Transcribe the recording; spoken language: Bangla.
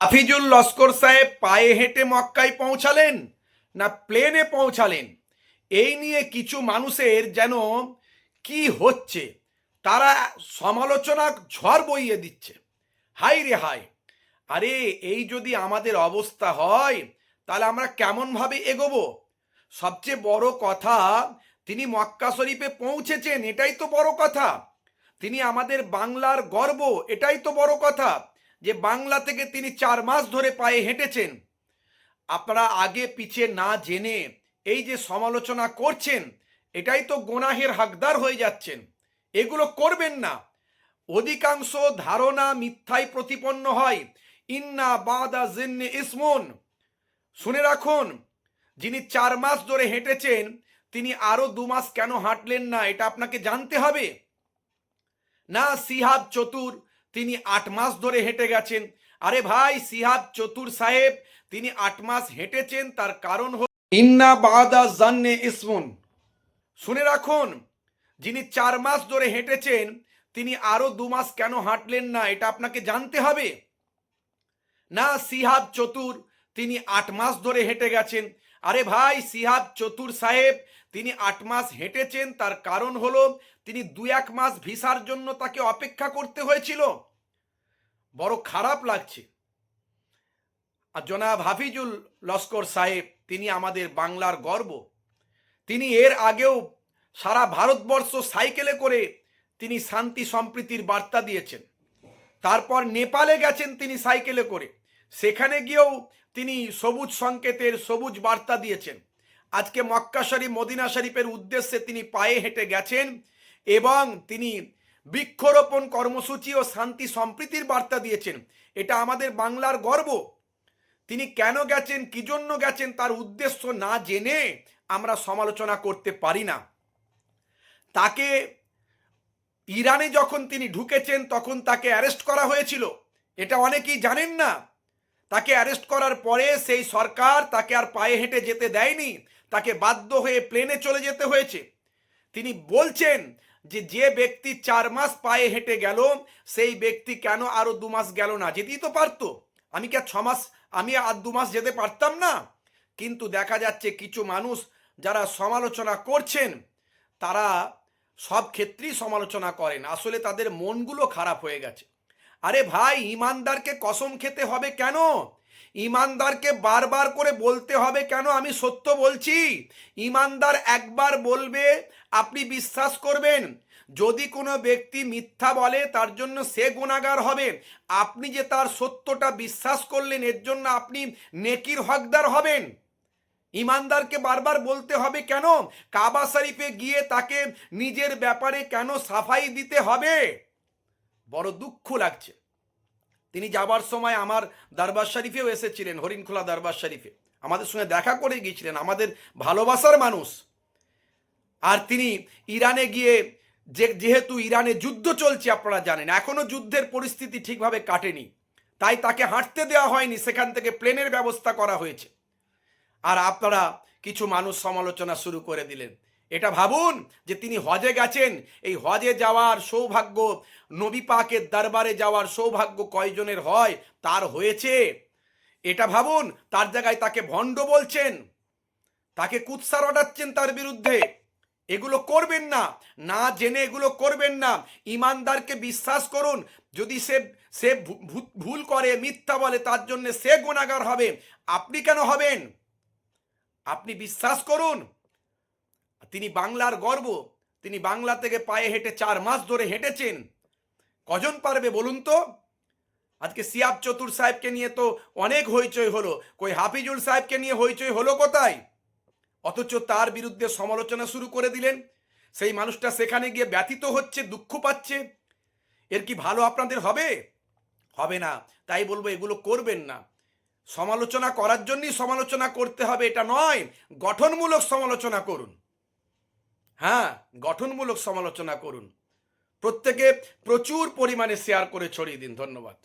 হাফিজুল লস্কর সাহেব পায়ে হেঁটে মক্কায় পৌঁছালেন না প্লেনে পৌঁছালেন? এই নিয়ে কিছু মানুষের যেন কি হচ্ছে? তারা সমালোচনা ঝড় বইয়ে দিচ্ছে। হাই রে হাই আরে, এই যদি আমাদের অবস্থা হয়, তাহলে আমরা কেমনভাবে এগোবো? সবচেয়ে বড় কথা, তিনি মক্কা শরীফে পৌঁছেছেন, এটাই তো বড় কথা। তিনি আমাদের বাংলার গর্ব, এটাই তো বড় কথা। যে বাংলা থেকে তিনি চার মাস ধরে পায়ে হেঁটেছেন। আপনারা আগে পিছে না জেনে এই যে সমালোচনা করছেন, এটাই তো গোনাহের হাকদার হয়ে যাচ্ছেন। এগুলো করবেন না। অধিকাংশ ধারণা মিথ্যায় প্রতিপন্ন হয়। ইন্না বাদা জিন্নে ইসমুন। শুনে রাখুন, যিনি চার মাস ধরে হেঁটেছেন, তিনি আরও দু মাস কেন হাঁটলেন না, এটা আপনাকে জানতে হবে। না সিহাব চতুর তিনি আট মাস ধরে হেঁটে গেছেন। আরে ভাই সিহাব চতুর সাহেব, তিনি আট মাস হেঁটেছেন, তার কারণ হল ইন্না বাদা জান্নে ইসমুন। শুনে রাখুন, যিনি চার মাস ধরে হেঁটেছেন, তিনি আরও দু মাস কেন হাঁটলেন না, এটা আপনাকে জানতে হবে। না সিহাব চতুর, তিনি আট মাস ধরে হেঁটে গেছেন আরে ভাই, সিহাব চতুর সাহেব, তিনি আট মাস হেঁটেছেন, তার কারণ হলো তিনি দু এক মাস ভিসার জন্য তাকে অপেক্ষা করতে হয়েছিল। বড় খারাপ লাগছে। আর জনাব হাফিজুল লস্কর সাহেব, তিনি আমাদের বাংলার গর্ব। তিনি এর আগেও সারা ভারতবর্ষ সাইকেলে করে তিনি শান্তি সম্প্রীতির বার্তা দিয়েছেন। তারপর নেপালে গেছেন তিনি সাইকেলে করে। সেখানে গিয়েও তিনি সবুজ সংকেতের সবুজ বার্তা দিয়েছেন। আজকে মক্কা শরীফ মদিনা শরীফের উদ্দেশ্যে তিনি পায়ে হেঁটে গেছেন এবং তিনি বৃক্ষরোপণ কর্মসূচি ও শান্তি সম্প্রীতির বার্তা দিয়েছেন। এটা আমাদের বাংলার গর্ব। তিনি কেন গেছেন, কি জন্য গেছেন তার উদ্দেশ্য না জেনে আমরা সমালোচনা করতে পারি না। তাকে ইরানে যখন তিনি ঢুকেছেন, তখন তাকে অ্যারেস্ট করা হয়েছিল। এটা অনেকেই জানেন না। তাকে অ্যারেস্ট করার পরে সেই সরকার তাকে আর পায়ে হেঁটে যেতে দেয়নি, তাকে বাধ্য হয়ে প্লেনে চলে যেতে হয়েছে। তিনি বলছেন যে যে ব্যক্তি চার মাস পায়ে হেঁটে গেল, সেই ব্যক্তি কেন আরও দু মাস গেল না? যেতেই তো পারতো। আমি কি আর ছ মাস, আমি আর দু মাস যেতে পারতাম না? কিন্তু দেখা যাচ্ছে কিছু মানুষ যারা সমালোচনা করছেন, তারা সব ক্ষেত্রেই সমালোচনা করেন। আসলে তাদের মনগুলো খারাপ হয়ে গেছে। আরে ভাই, ইমানদারকে কসম খেতে হবে কেন? ইমানদারকে বারবার করে বলতে হবে কেন? আমি সত্য বলছি। ইমানদার একবার বলবে, আপনি বিশ্বাস করবেন। যদি কোনো ব্যক্তি মিথ্যা বলে, তার জন্য সে গুণাগার হবে। আপনি যে তার সত্যটা বিশ্বাস করলেন, এর জন্য আপনি নেকির হকদার হবেন। ইমানদারকে বারবার বলতে হবে কেন? কাবা শরীফে গিয়ে তাকে নিজের ব্যাপারে কেন সাফাই দিতে হবে? বড় দুঃখ লাগছে। তিনি যাবার সময় আমার দরবার শরীফেও এসেছিলেন, হরিণখোলা দরবার শরীফে। আমাদের সঙ্গে দেখা করে গিয়েছিলেন, আমাদের ভালোবাসার মানুষ। আর তিনি ইরানে গিয়ে যে, যেহেতু ইরানে যুদ্ধ চলছে আপনারা জানেন, এখনও যুদ্ধের পরিস্থিতি ঠিকভাবে কাটেনি। তাই তাকে হাঁটতে দেওয়া হয়নি, সেখান থেকে প্লেনের ব্যবস্থা করা হয়েছে। আর আপনারা কিছু মানুষ সমালোচনা শুরু করে দিলেন। এটা ভাবুন যে তিনি হজে গেছেন। এই হজে যাওয়ার সৌভাগ্য নবী পাকের দরবারে যাওয়ার সৌভাগ্য কয়জনের হয়, তার হয়েছে। এটা ভাবুন, তার জায়গায় তাকে ভণ্ড বলছেন, তাকে কুৎসার অটাচ্ছেন তার বিরুদ্ধে। এগুলো করবেন না না জেনে এগুলো করবেন না। ইমানদারকে বিশ্বাস করুন, যদি সে সে ভুল করে, মিথ্যা বলে, তার জন্য সে গুণাগার হবে। আপনি কেন হবেন? আপনি বিশ্বাস করুন। তিনি বাংলার গর্ব। তিনি বাংলা থেকে পায়ে হেঁটে চার মাস ধরে হেঁটেছেন। কজন পারবে বলুন তো? আজকে সিয়াব চতুর সাহেবকে নিয়ে তো অনেক হইচই হলো। কই হাফিজুল সাহেবকে নিয়ে হইচই হলো কোথায়? অথচ তার বিরুদ্ধে সমালোচনা শুরু করে দিলেন। সেই মানুষটা সেখানে গিয়ে ব্যথিত হচ্ছে, দুঃখ পাচ্ছে। এর কি ভালো আপনাদের হবে? হবে না। তাই বলব এগুলো করবেন না। সমালোচনা করার জন্যই সমালোচনা করতে হবে, এটা নয়। গঠনমূলক সমালোচনা করুন। হ্যাঁ গঠনমূলক সমালোচনা করুন। প্রত্যেকে প্রচুর পরিমাণে শেয়ার করে ছড়িয়ে দিন। ধন্যবাদ।